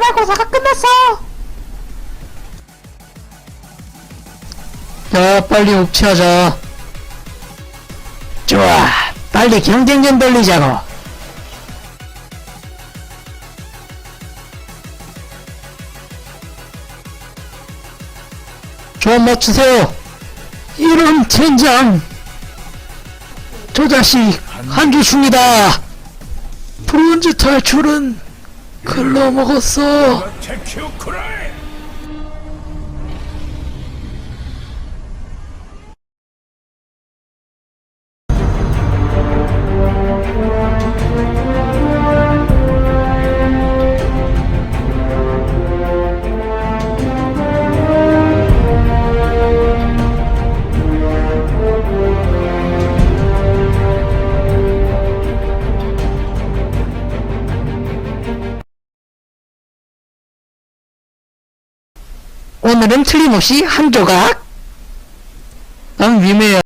기말고사가 끝났어. 야, 빨리 옵치하자. 좋아, 빨리 경쟁전 돌리자고. 조합 맞추세요. 이런 젠장. 저 자식 한주 중이다. 브론즈 탈출은 글러 먹었어. 오늘은 틀림없이 한 조각. 난 위메야.